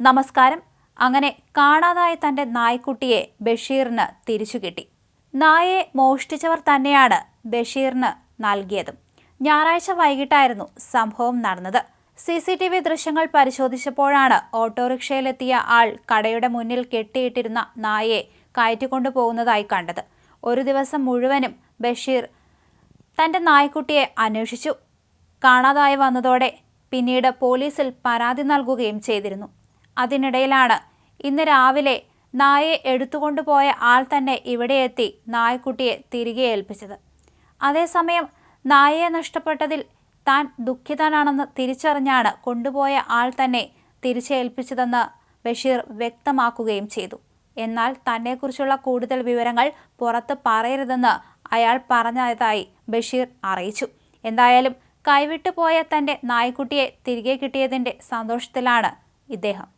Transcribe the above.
നമസ്കാരം. അങ്ങനെ കാണാതായ തന്റെ നായ്ക്കുട്ടിയെ ബഷീറിന് തിരിച്ചു കിട്ടി. നായയെ മോഷ്ടിച്ചവർ തന്നെയാണ് ബഷീറിന് നൽകിയതും. ഞായറാഴ്ച വൈകിട്ടായിരുന്നു സംഭവം നടന്നത്. സി സി ടി വി ദൃശ്യങ്ങൾ പരിശോധിച്ചപ്പോഴാണ് ഓട്ടോറിക്ഷയിലെത്തിയ ആൾ കടയുടെ മുന്നിൽ കെട്ടിയിട്ടിരുന്ന നായയെ കയറ്റിക്കൊണ്ടു പോകുന്നതായി കണ്ടത്. ഒരു ദിവസം മുഴുവനും ബഷീർ തന്റെ നായ്ക്കുട്ടിയെ അന്വേഷിച്ചു. കാണാതായി വന്നതോടെ പിന്നീട് പോലീസിൽ പരാതി നൽകുകയും ചെയ്തിരുന്നു. അതിനിടയിലാണ്. ഇന്ന് രാവിലെ നായയെ എടുത്തുകൊണ്ടുപോയ ആൾ തന്നെ ഇവിടെ എത്തി നായക്കുട്ടിയെ തിരികെ ഏൽപ്പിച്ചത്. അതേസമയം നായയെ നഷ്ടപ്പെട്ടതിൽ താൻ ദുഃഖിതനാണെന്ന് തിരിച്ചറിഞ്ഞാണ് കൊണ്ടുപോയ ആൾ തന്നെ തിരിച്ചേൽപ്പിച്ചതെന്ന് ബഷീർ വ്യക്തമാക്കുകയും ചെയ്തു. എന്നാൽ തന്നെക്കുറിച്ചുള്ള കൂടുതൽ വിവരങ്ങൾ പുറത്ത് പറയരുതെന്ന് അയാൾ പറഞ്ഞതായി ബഷീർ അറിയിച്ചു. എന്തായാലും കൈവിട്ടുപോയ തന്റെ നായ്ക്കുട്ടിയെ തിരികെ കിട്ടിയതിന്റെ സന്തോഷത്തിലാണ് ഇദ്ദേഹം.